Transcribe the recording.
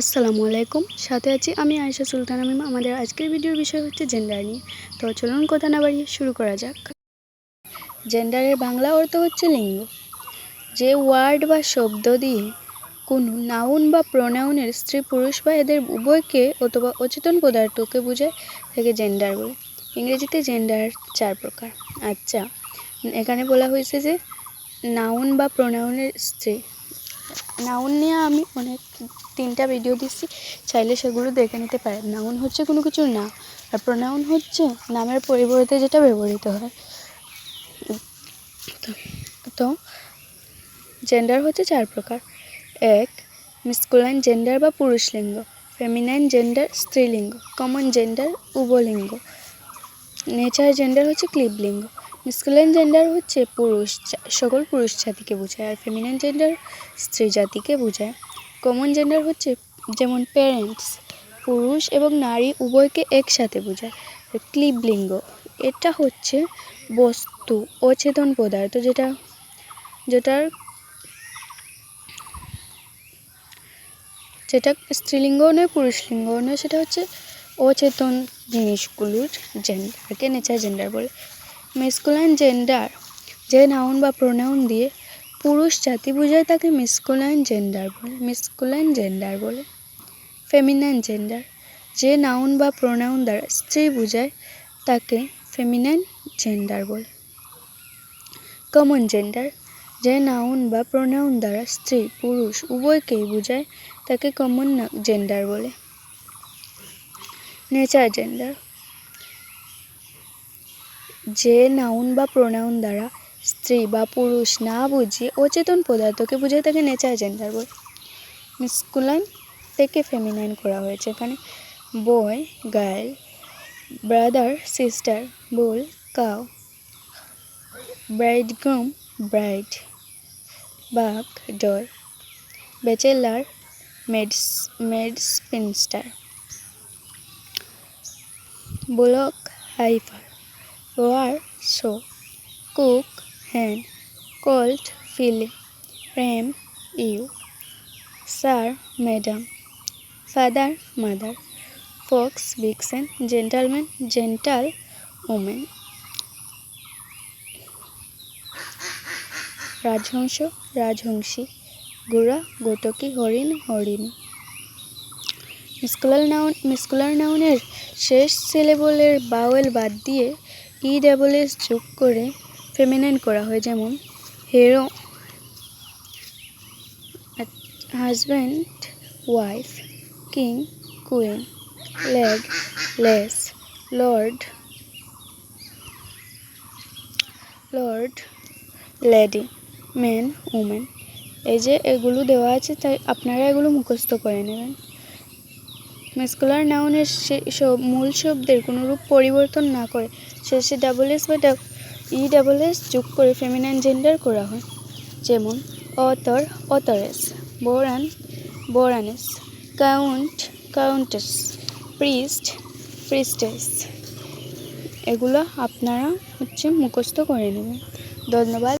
আসসালামু আলাইকুম। সাথে আছি আমি আয়েশা সুলতানা মিম। আমাদের আজকের ভিডিওর বিষয় হচ্ছে জেন্ডার নিয়ে। তো চলুন কথা না বাড়িয়ে শুরু করা যাক। জেন্ডারের বাংলা অর্থ হচ্ছে লিঙ্গ। যে ওয়ার্ড বা শব্দ দিয়ে কোনো নাউন বা প্রোনাউনের স্ত্রী, পুরুষ বা এদের উভয়কে অথবা অচেতন পদার্থকে বোঝায় তাকে জেন্ডার বলে। ইংরেজিতে জেন্ডার চার প্রকার। আচ্ছা এখানে বলা হয়েছে যে নাউন বা প্রোনাউনের স্ত্রী নাউন নিয়ে আমি অনেক তিনটা ভিডিও দিচ্ছি চাইলে সেগুলো দেখে নিতে পারেন নাউন হচ্ছে কোনো কিছু না, আর প্রোনাউন হচ্ছে নামের পরিবর্তে যেটা ব্যবহৃত হয়। তো জেন্ডার হচ্ছে চার প্রকার। এক মিসকুলাইন জেন্ডার বা পুরুষ লিঙ্গ ফেমিনাইন জেন্ডার স্ত্রীলিঙ্গ কমন জেন্ডার উভলিঙ্গ। নেচার জেন্ডার হচ্ছে ক্লিবলিঙ্গ মিসকুলাইন জেন্ডার হচ্ছে পুরুষ সকল পুরুষ জাতিকে বোঝায় আর ফেমিনাইন জেন্ডার স্ত্রী জাতিকে বোঝায়। কমন জেন্ডার হচ্ছে যেমন প্যারেন্টস পুরুষ এবং নারী উভয়কে একসাথে বোঝায়। ক্লিবলিঙ্গ এটা হচ্ছে বস্তু, অচেতন পদার্থ যেটা, যেটার, যেটা স্ত্রীলিঙ্গও নয় পুরুষলিঙ্গও নয়, সেটা হচ্ছে অচেতন জিনিসগুলোর জেন্ডারকে নেচার জেন্ডার বলে। মেসকুলাইন জেন্ডার যে নাউন বা প্রোনাউন দিয়ে পুরুষ জাতি বোঝায় তাকে মিসকুলাইন জেন্ডার বলে মিসকুলাইন জেন্ডার বলে। ফেমিনাইন জেন্ডার যে নাউন বা প্রোনাউন দ্বারা স্ত্রী বোঝায় তাকে ফেমিনাইন জেন্ডার বলে। কমন জেন্ডার যে নাউন বা প্রোনাউন দ্বারা স্ত্রী, পুরুষ, উভয়কেই বোঝায় তাকে কমন জেন্ডার বলে। নেচার জেন্ডার যে নাউন বা প্রোনাউন দ্বারা স্ত্রী বা পুরুষ না বুঝিয়ে অচেতন পদার্থকে বুঝিয়ে তাকে নেচার জেন্ডার বলে। মিসকুলাইন থেকে ফেমিনাইন করা হয়েছে এখানে। Boy girl brother sister bull cow bridegroom bride buck doe bachelor maids maid spinster bullock heifer boar sow cock hen colt filly ram ewe sir madam father mother fox vixen gentleman gentlewoman রাজহংস রাজহংসী গোড়া গোটকি হরিণ হরিণ মিসকুলার noun মিসকুলার নাউনের শেষ সিলেবলের bowel বাদ দিয়ে E double S যোগ করে ফেমিনাইন করা হয়, যেমন hero husband wife king queen lad lass lord lord lady man woman এই যে এগুলো দেওয়া আছে, তাই আপনারা এগুলো মুখস্থ করে নেবেন। মেসকুলার নাউনের মূল শব্দের কোনো রূপ পরিবর্তন না করে, শেষে ডাবল এস বা ই ডাবল এস যোগ করে ফেমিনাইন জেন্ডার করা হয়। যেমন author authoress baron baroness count countess priest priestess এগুলো আপনারা হচ্ছে মুখস্থ করে নেবেন। ধন্যবাদ।